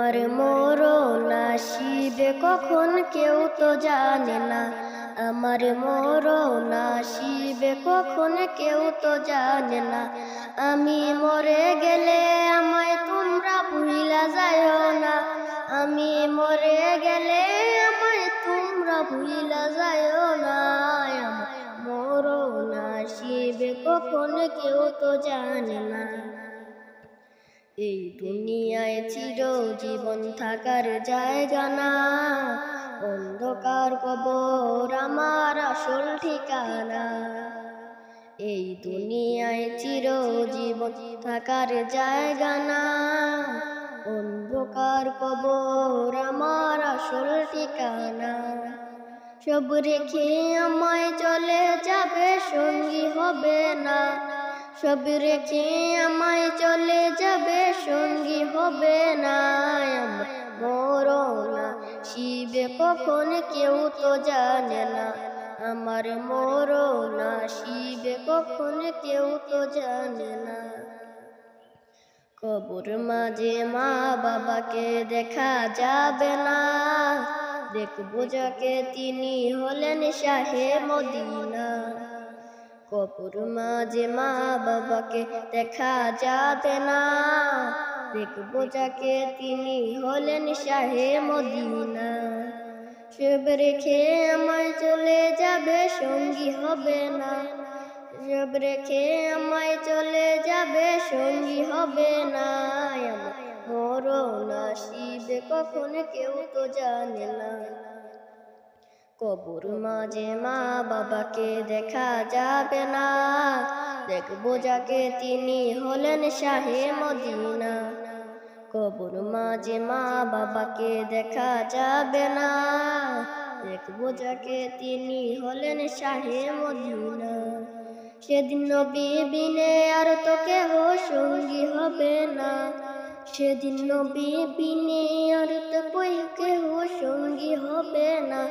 আমার মরণ আসিবে কখন কেউ তো জানে না। আমার মরণ আসিবে কখন কেউ তো জানে না। আমি মরে গেলে আমায় তোমরা ভুইলা যায় না। আমি মরে গেলে আমায় তোমরা ভুইলা যায় না। মরণ আসিবে কখন কেউ তো জানে না। এই দুনিয়ায় চির জীবন থাকার জায়গা না। অন্ধকার কবর আমার আসল ঠিকানা। এই দুনিয়ায় চির জীবন থাকার জায়গা না। অন্ধকার কবর আমার আসল ঠিকানা। সব রেখে আমায় চলে যাবে সঙ্গী হবে না। সব রেখে চলে যাবে, সঙ্গী হবে না মরনা শিবে কখন কেউ তো জানে না আমার মরনা শিবে কখন কেউ তো জানে না। কবর মাঝে মা বাবাকে দেখা যাবে না। দেখব যাকে তিনি হলেন শাহে মদিনা। কবর মাঝে মা বাবাকে দেখা যাতে না। দেখব যাকে তিনি হলেন শাহে মদিনা। সব রেখে আমায় চলে যাবে, সঙ্গী হবে না। সব রেখে আমায় চলে যাবে, সঙ্গী হবে না। আমার মরণ আসিবে, কখন কেউ তো জানে না। কবর মাঝে মা বাবাকে দেখা যাবে না। দেখব যাকে তিনি হলেন শাহে মদিনা। কবর মাঝে মা বাবাকে দেখা যাবে না। দেখব যাকে তিনি হলেন শাহে মদিনা। সেদিন নবী বিনে আর তো কেহ সঙ্গী হবে না। সেদিন নবী বিনে আর তো কই কেহ সঙ্গী হবে না।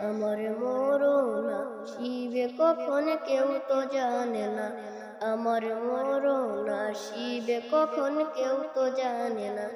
আমার মরনা শিবে কখন কেউ তো জানে না। আমার মরনা শিবে কখন কেউ তো জানে না।